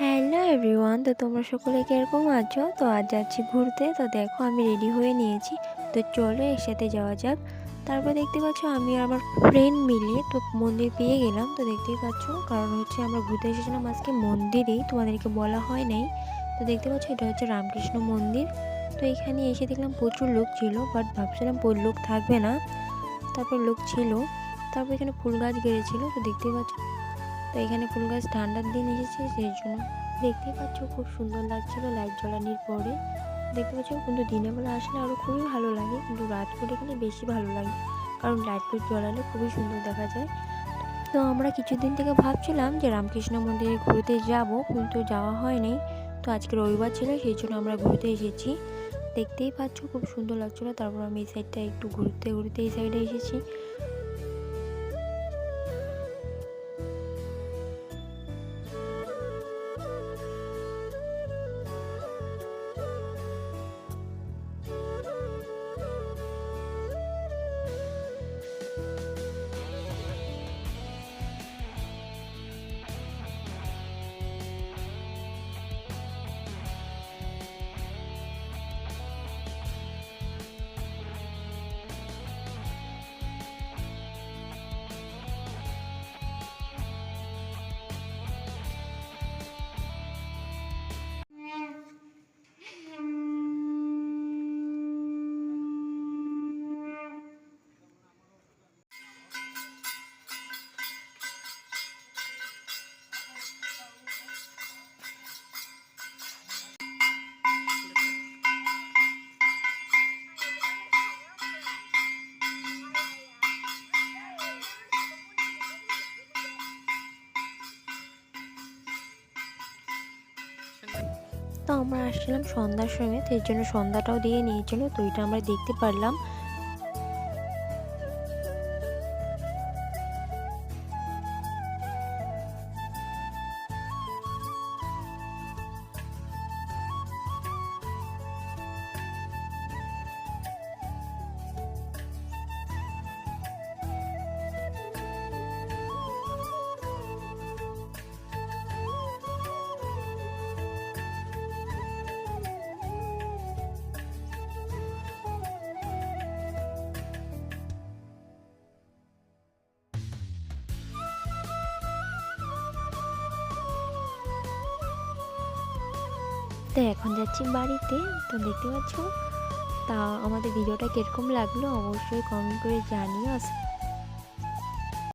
Hello everyone তো তোমরা সকলে কীরকম আছো? তো আজ যাচ্ছি ঘুরতে। তো দেখো, আমি রেডি হয়ে নিয়েছি। তো চলো, একসাথে যাওয়া যাক। তারপর দেখতে পাচ্ছ, আমি আর আমার ফ্রেন্ড মিলে তো মন্দির পেয়ে গেলাম। তো দেখতেই পাচ্ছ, কারণ হচ্ছে আমরা ঘুরতে এসেছিলাম আজকে মন্দিরেই। তোমাদেরকে বলা হয় নাই। তো দেখতে পাচ্ছ, এটা হচ্ছে রামকৃষ্ণ মন্দির। তো এখানে এসে দেখলাম প্রচুর লোক ছিল বাট ভাবছিলাম লোক থাকবে না। তারপর লোক ছিল। তারপর এখানে ফুল গাছ গেড়েছিল। তো দেখতেই পাচ্ছ তো এখানে ফুল গাছ ঠান্ডার দিন এসেছে, সেই জন্য দেখতেই পাচ্ছ খুব সুন্দর লাগছিল লাইট জ্বালানির পরে। দেখতে পাচ্ছ কিন্তু দিনের বেলা আসলে আরও খুবই ভালো লাগে, কিন্তু রাত করে গেলে বেশি ভালো লাগে, কারণ লাইট ফাইট জ্বালালে খুবই সুন্দর দেখা যায়। তো আমরা কিছুদিন থেকে ভাবছিলাম যে রামকৃষ্ণ মন্দিরে ঘুরতে যাব, কিন্তু যাওয়া হয়নি। তো আজকে রবিবার ছিল, সেই জন্য আমরা ঘুরতে এসেছি। দেখতেই পাচ্ছ খুব সুন্দর লাগছিল, তারপর আমি এই সাইডটা একটু ঘুরতে ঘুরতে এই সাইডে এসেছি। তো আমরা আসছিলাম সন্ধ্যার সময় তো এর জন্য সন্ধ্যাটাও দিয়ে নিয়েছিল, তো এটা আমরা দেখতে পারলাম। তো এখন যাচ্ছি বাড়িতে। তো দেখতে পাচ্ছ, তা আমাদের ভিডিওটা কীরকম লাগল অবশ্যই কমেন্ট করে জানিও।